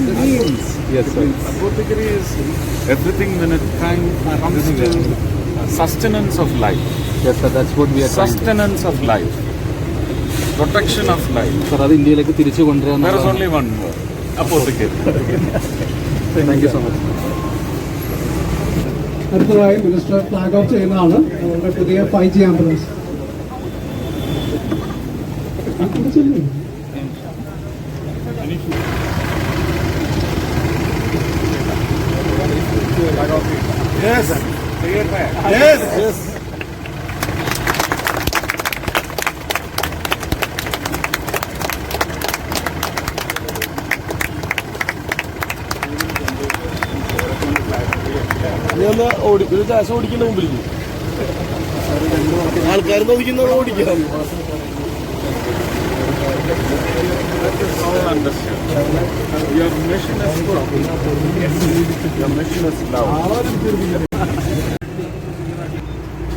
means. Yes, sir. Apothecary is everything when it time comes to sustenance of life. Yes, sir. That's what we are Sustenance of life. Protection of life. Sir, അത് ഇന്ത്യയിലേക്ക് തിരിച്ചു കൊണ്ടുവരാൻ There is only one more. Apothecary. Thank you so much. അടുത്തതായി minister flag off ചെയ്യുന്നതാണ് നമ്മുടെ പുതിയ five G ambulance Yes. Yes. Yes. നീ ഓടി ഒരു ഗ്യാസ് ഓടിക്കുന്ന മുമ്പിലേക്ക് ആൾക്കാർ നോക്കിക്കുന്നവർ ഓടിക്കാം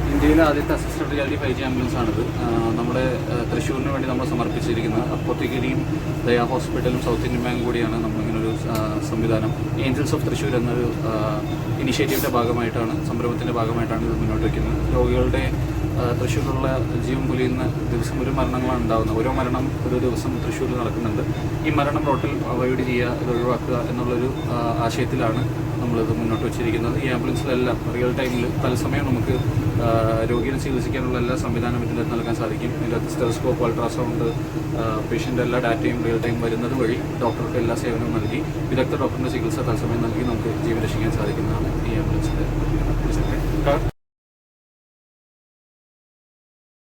ഇന്ത്യയിലെ ആദ്യത്തെ assisted reality five G ambulance ആണിത് നമ്മുടെ തൃശ്ശൂരിന് വേണ്ടി നമ്മൾ സമർപ്പിച്ചിരിക്കുന്നത് അപ്പോത്തേക്കരിയും ദയാ ഹോസ്പിറ്റലും സൗത്ത് ഇന്ത്യൻ ബാങ്കും കൂടിയാണ് നമ്മളിങ്ങനൊരു സംവിധാനം. ഏഞ്ചൽസ് ഓഫ് തൃശ്ശൂർ എന്നൊരു ഇനിഷ്യേറ്റീവിന്റെ ഭാഗമായിട്ടാണ് സംരംഭത്തിന്റെ ഭാഗമായിട്ടാണ് ഇത് മുന്നോട്ട് വയ്ക്കുന്നത്. രോഗികളുടെ തൃശ്ശൂരിലുള്ള ജീവൻ പുലിയുന്ന ദിവസം ഒരു മരണങ്ങളാണ് ഉണ്ടാകുന്നത്. ഓരോ മരണം ഒരു ദിവസം തൃശ്ശൂരിൽ നടക്കുന്നുണ്ട്. ഈ മരണം റോട്ടിൽ അവോയ്ഡ് ചെയ്യുക ഇത് ഒഴിവാക്കുക എന്നുള്ളൊരു ആശയത്തിലാണ് നമ്മളിത് മുന്നോട്ട് വെച്ചിരിക്കുന്നത്. ഈ ആംബുലൻസിലെല്ലാം റിയൽ ടൈമിൽ തത്സമയം നമുക്ക് രോഗിയെ ചികിത്സിക്കാനുള്ള എല്ലാ സംവിധാനം ഇതിൽ നൽകാൻ സാധിക്കും. ഇതിനകത്ത് സ്റ്റെറസ്കോപ്പ് അൾട്രാസൗണ്ട് പേഷ്യന്റെ എല്ലാ ഡാറ്റയും റിയൽ ടൈം വരുന്നത് വഴി ഡോക്ടർക്ക് എല്ലാ സേവനവും നൽകി വിദഗ്ധ ഡോക്ടറിന്റെ ചികിത്സ തത്സമയം നൽകി നമുക്ക് ജീവൻ രക്ഷിക്കാൻ സാധിക്കുന്നതാണ് ഈ ആംബുലൻസിന്റെ